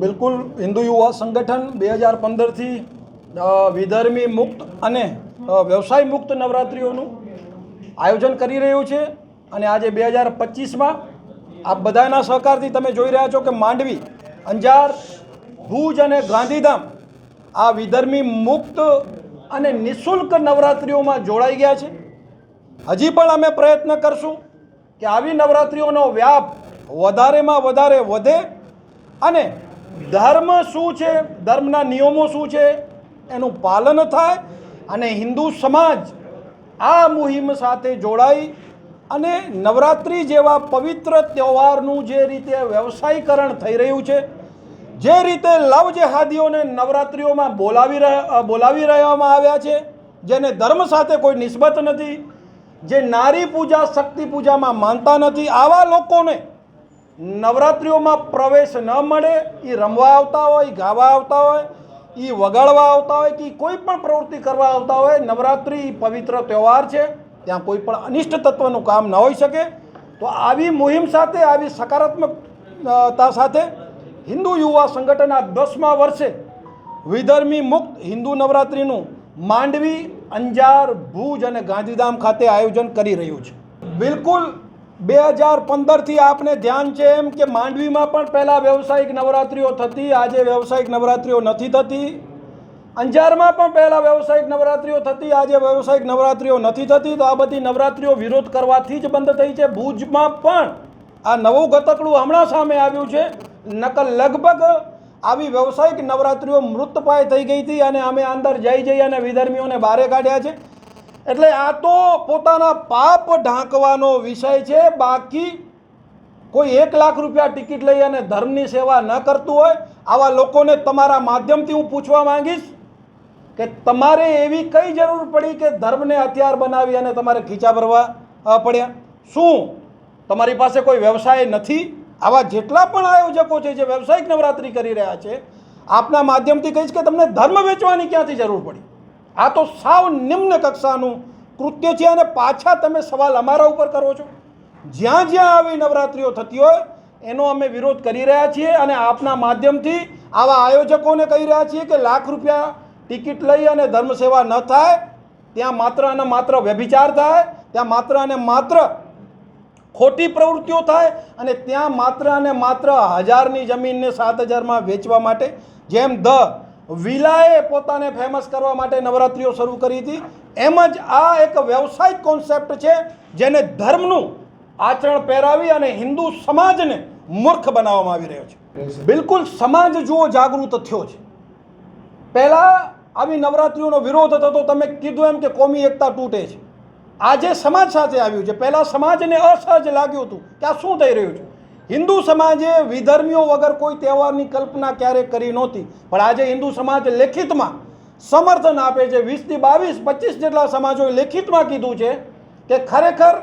બિલકુલ હિન્દુ યુવા સંગઠન બે હજાર પંદરથી વિધર્મી મુક્ત અને વ્યવસાય મુક્ત નવરાત્રિઓનું આયોજન કરી રહ્યું છે. અને આજે બે હજાર પચીસમાં આ બધાના સહકારથી તમે જોઈ રહ્યા છો કે માંડવી, અંજાર, ભુજ અને ગાંધીધામ આ વિધર્મી મુક્ત અને નિઃશુલ્ક નવરાત્રિઓમાં જોડાઈ ગયા છે. હજી પણ અમે પ્રયત્ન કરશું કે આવી નવરાત્રિઓનો વ્યાપ વધારેમાં વધારે વધે અને ધર્મ શું છે? ધર્મના નિયમો શું છે? એનું પાલન થાય અને હિન્દુ સમાજ આ મુહિમ સાથે જોડાઈ અને નવરાત્રિ જેવા પવિત્ર તહેવારનું જે રીતે વ્યવસાયીકરણ થઈ રહ્યું છે, જે રીતે લવ જેહાદીઓને નવરાત્રિઓમાં બોલાવી રહ્યા બોલાવી રહેવામાં આવ્યા છે, જેને ધર્મ સાથે કોઈ નિસ્બત નથી, જે નારી પૂજા, શક્તિ પૂજામાં માનતા નથી, આવા લોકોને નવરાત્રિઓમાં પ્રવેશ ન મળે એ રમવા આવતા હોય ગાવા આવતા હોય એ વગાડવા આવતા હોય કે કોઈ પણ પ્રવૃત્તિ કરવા આવતા હોય, નવરાત્રિ પવિત્ર તહેવાર છે, ત્યાં કોઈ પણ અનિષ્ટ તત્વનું કામ ન હોઈ શકે, તો આવી મુહિમ સાથે, આવી સકારાત્મકતા સાથે હિન્દુ યુવા સંગઠન આ દસમા વર્ષે વિધર્મી મુક્ત હિન્દુ નવરાત્રિનું માંડવી, અંજાર, ભુજ અને ગાંધીધામ ખાતે આયોજન કરી રહ્યું છે. બિલકુલ બે હજાર પંદરથી આપને ધ્યાન છે એમ કે માંડવીમાં પણ પહેલાં વ્યવસાયિક નવરાત્રિઓ થતી, આજે વ્યવસાયિક નવરાત્રિઓ નથી થતી. અંજારમાં પણ પહેલાં વ્યવસાયિક નવરાત્રિઓ થતી, આજે વ્યવસાયિક નવરાત્રિઓ નથી થતી. તો આ બધી નવરાત્રિઓ વિરોધ કરવાથી જ બંધ થઈ છે. ભુજમાં પણ આ નવું ગતકડું હમણાં સામે આવ્યું છે. નકલ લગભગ આવી વ્યવસાયિક નવરાત્રિઓ મૃતપાય થઈ ગઈ હતી અને અમે અંદર જઈ જઈ અને વિધર્મીઓને બહારે કાઢ્યા છે. એટલે આ તો પોતાના પાપ ઢાંકવાનો વિષય છે. બાકી કોઈ એક લાખ રૂપિયા ટિકિટ લઈ અને ધર્મની સેવા ન કરતું હોય, આવા લોકોને તમારા માધ્યમથી હું પૂછવા માંગીશ કે તમારે એવી કઈ જરૂર પડી કે ધર્મને હથિયાર બનાવી અને તમારે ખીચા ભરવા પડ્યા? શું? તમારી પાસે કોઈ વ્યવસાય નથી? આવા જેટલા પણ આયોજકો છે જે વ્યવસાયિક નવરાત્રિ કરી રહ્યા છે, આપના માધ્યમથી કહીશ કે તમને ધર્મ વેચવાની ક્યાંથી જરૂર પડી? આ તો સાવ નિમ્ન કક્ષાનું કૃત્ય છે અને પાછા તમે સવાલ અમારા ઉપર કરો છો. જ્યાં જ્યાં આવી નવરાત્રિઓ થતી હોય, એનો અમે વિરોધ કરી રહ્યા છીએ અને આપના માધ્યમથી આવા આયોજકોને કહી રહ્યા છીએ કે લાખ રૂપિયા ટિકિટ લઈ અને ધર્મ સેવા ન થાય, ત્યાં માત્ર અને માત્ર વ્યભિચાર થાય, ત્યાં માત્ર અને માત્ર ખોટી પ્રવૃત્તિઓ થાય અને ત્યાં માત્ર અને માત્ર હજારની જમીનને સાત હજારમાં વેચવા માટે જેમ ધ વિલાએ પોતાને ફેમસ કરવા માટે નવરાત્રિઓ શરૂ કરી હતી. એમ જ આ એક વ્યવસાયિક કોન્સેપ્ટ છે, જેને ધર્મનું આચરણ પહેરાવી અને હિન્દુ સમાજને મૂર્ખ બનાવવામાં આવી રહ્યો છે. બિલકુલ સમાજ જુઓ જાગૃત થયો છે. પહેલાં આવી નવરાત્રિઓનો વિરોધ હતો તમે કીધું એમ કે કોમી એકતા તૂટે છે. આજે સમાજ સાથે આવ્યું છે. પહેલાં સમાજને અસહજ લાગ્યું હતું કે આ શું થઈ રહ્યું છે? હિન્દુ સમાજે વિધર્મીઓ વગર કોઈ તહેવારની કલ્પના ક્યારેય કરી નહોતી. પણ આજે હિન્દુ સમાજ લેખિતમાં સમર્થન આપે છે. વીસથી બાવીસ, પચીસ જેટલા સમાજોએ લેખિતમાં કીધું છે કે ખરેખર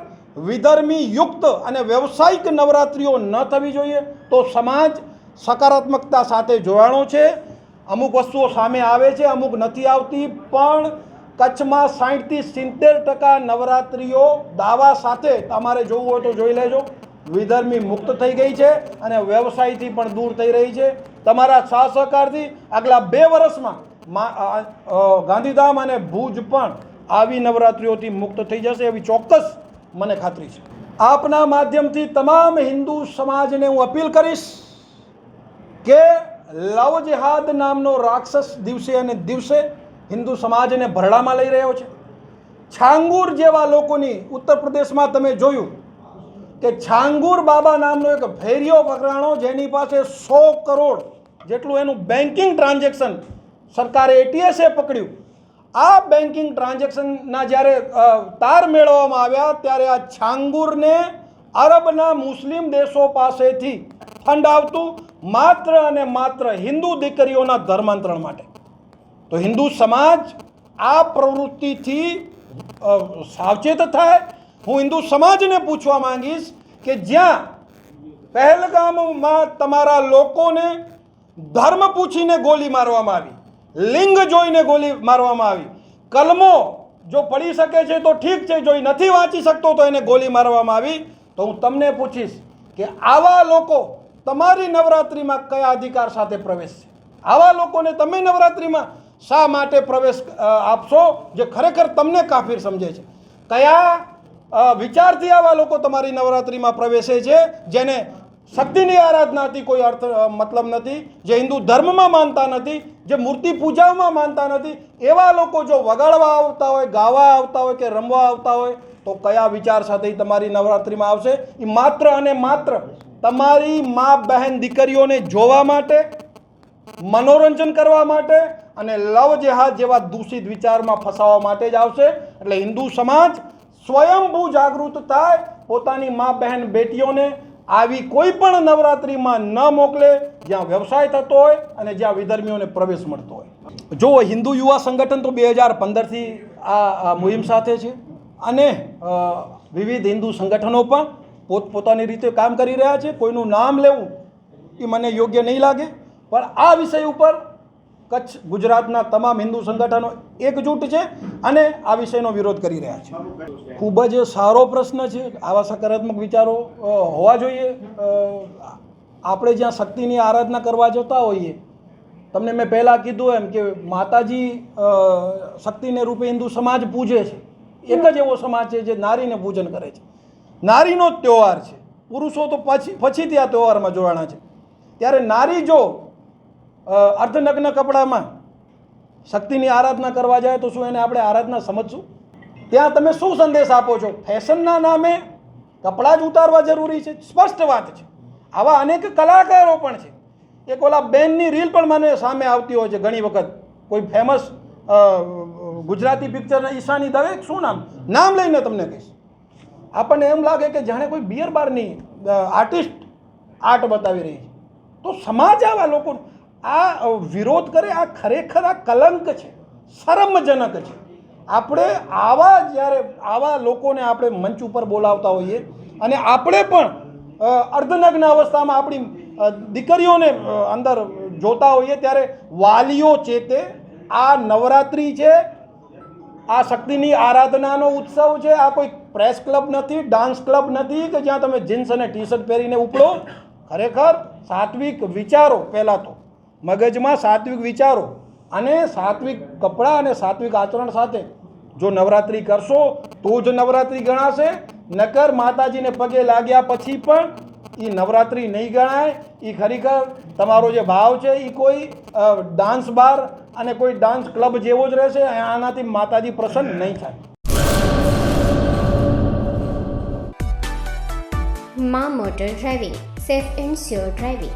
વિધર્મી યુક્ત અને વ્યવસાયિક નવરાત્રિઓ ન થવી જોઈએ તો સમાજ સકારાત્મકતા સાથે જોડાણો છે. અમુક વસ્તુઓ સામે આવે છે, અમુક નથી આવતી, પણ કચ્છમાં સાઠથી સિત્તેર ટકા નવરાત્રિઓ દાવા સાથે તમારે જોવું હોય તો જોઈ લેજો. વિધર્મી મુક્ત થઈ ગઈ છે અને વ્યવસાયથી પણ દૂર થઈ રહી છે. તમારા સા સહકારથી આગલા બે વર્ષમાં ગાંધીધામ અને ભુજ પણ આવી નવરાત્રિઓથી મુક્ત થઈ જશે એવી ચોક્કસ મને ખાતરી છે. આપના માધ્યમથી તમામ હિન્દુ સમાજને હું અપીલ કરીશ કે લવ જેહાદ નામનો રાક્ષસ દિવસે અને દિવસે હિન્દુ સમાજને ભરડામાં લઈ રહ્યો છે. છાંગુર જેવા લોકોની ઉત્તર પ્રદેશમાં તમે જોયું કે છાંગુર બાબા નામનો એક ફેરિયો પકડાણો જેની પાસે સો કરોડ જેટલું એનું બેન્કિંગ ટ્રાન્ઝેક્શન સરકારે એટીએસે પકડ્યું. આ બેન્કિંગ ટ્રાન્ઝેક્શનના જ્યારે તાર મેળવવામાં આવ્યા ત્યારે આ છાંગુરને અરબના મુસ્લિમ દેશો પાસેથી ફંડ આવતું, માત્ર અને માત્ર હિન્દુ દીકરીઓના ધર્માંતરણ માટે. તો હિન્દુ સમાજ આ પ્રવૃત્તિથી સાવચેત થાય હું હિન્દુ સમાજને પૂછવા માંગીશ કે જ્યાં પહેલગામમાં તમારા લોકોને ધર્મ પૂછીને ગોલી મારવામાં આવી, લિંગ જોઈને ગોલી મારવામાં આવી, કલમો જો પડી શકે છે તો ઠીક છે, જો એ નથી વાંચી શકતો તો એને ગોલી મારવામાં આવી, તો હું તમને પૂછીશ કે આવા લોકો તમારી નવરાત્રિમાં કયા અધિકાર સાથે પ્રવેશ છે આવા લોકોને તમે નવરાત્રિમાં શા માટે પ્રવેશ આપશો જે ખરેખર તમને કાફીર સમજે છે? કયા વિચારથી આવા લોકો તમારી નવરાત્રિમાં પ્રવેશે છે, જેને શક્તિની આરાધનાથી કોઈ અર્થ મતલબ નથી, જે હિન્દુ ધર્મમાં માનતા નથી, જે મૂર્તિ પૂજામાં માનતા નથી, એવા લોકો જો વગાડવા આવતા હોય, ગાવા આવતા હોય કે રમવા આવતા હોય, તો કયા વિચાર સાથે તમારી નવરાત્રિમાં આવશે? એ માત્ર અને માત્ર તમારી મા, બહેન, દીકરીઓને જોવા માટે, મનોરંજન કરવા માટે અને લવ જેહાદ જેવા દૂષિત વિચારમાં ફસાવવા માટે જ આવશે. એટલે હિન્દુ સમાજ સ્વયંભૂ જાગૃત થાય, પોતાની મા બહેન બેટીઓને આવી કોઈ પણ નવરાત્રિમાં ન મોકલે, જ્યાં વ્યવસાય થતો હોય અને જ્યાં વિધર્મીઓને પ્રવેશ મળતો હોય. જો હિન્દુ યુવા સંગઠન તો બે હજાર પંદરથી આ મુહિમ સાથે છે અને વિવિધ હિન્દુ સંગઠનો પણ પોતપોતાની રીતે કામ કરી રહ્યા છે. કોઈનું નામ લેવું એ મને યોગ્ય નહીં લાગે. પણ આ વિષય ઉપર કચ્છ ગુજરાતના તમામ હિન્દુ સંગઠનો એકજૂટ છે અને આ વિષયનો વિરોધ કરી રહ્યા છે. ખૂબ જ સારો પ્રશ્ન છે. આવા સકારાત્મક વિચારો હોવા જોઈએ. આપણે જ્યાં શક્તિની આરાધના કરવા જતા હોઈએ, તમને મેં પહેલાં કીધું એમ કે માતાજી શક્તિને રૂપે હિન્દુ સમાજ પૂજે છે. એક જ એવો સમાજ છે જે નારીને પૂજન કરે છે. નારીનો જ તહેવાર છે. પુરુષો તો પછી, પછીથી આ તહેવારમાં જોડાણા છે. ત્યારે નારી જો અર્ધનગ્ન કપડામાં શક્તિની આરાધના કરવા જાય તો શું એને આપણે આરાધના સમજશું? ત્યાં તમે શું સંદેશ આપો છો? ફેશનના નામે કપડાં જ ઉતારવા જરૂરી છે. સ્પષ્ટ વાત છે. આવા અનેક કલાકારો પણ છે. એક ઓલા બેનની રીલ પણ મને સામે આવતી હોય છે ઘણી વખત. કોઈ ફેમસ ગુજરાતી પિક્ચર ઈશાની દવે? શું નામ? નામ લઈને તમને કહીશ. આપણને એમ લાગે કે જાણે કોઈ બિયર બારની આર્ટિસ્ટ આર્ટ બતાવી રહી છે. તો સમાજ આવા લોકો આ વિરોધ કરે, આ ખરેખર આ કલંક છે, શરમજનક છે. આપણે આવા જ્યારે, આવા લોકોને આપણે મંચ ઉપર બોલાવતા હોઈએ અને આપણે પણ અર્ધનગ્ન અવસ્થામાં આપણી દીકરીઓને અંદર જોતા હોઈએ ત્યારે વાલીઓ ચેતે આ નવરાત્રિ છે, આ શક્તિની આરાધનાનો ઉત્સવ છે, આ કોઈ પ્રેસ ક્લબ નથી, ડાન્સ ક્લબ નથી કે જ્યાં તમે જીન્સ અને ટી શર્ટ પહેરીને ઉપડો. ખરેખર સાત્વિક વિચારો પહેલાં તો. મગજમાં સાત્વિક વિચારો અને સાત્વિક કપડાં અને સાત્વિક આચરણ સાથે જો નવરાત્રિ કરશો, તો જ નવરાત્રિ ગણાશે. નકર માતાજીને પગે લાગ્યા પછી પણ એ નવરાત્રિ નહીં ગણાય. એ ખરેખર તમારો જે ભાવ છે એ કોઈ ડાન્સ બાર અને કોઈ ડાન્સ ક્લબ જેવો જ રહેશે. આનાથી માતાજી પ્રસન્ન નહીં થાય. મા motor driving, safe and sure driving.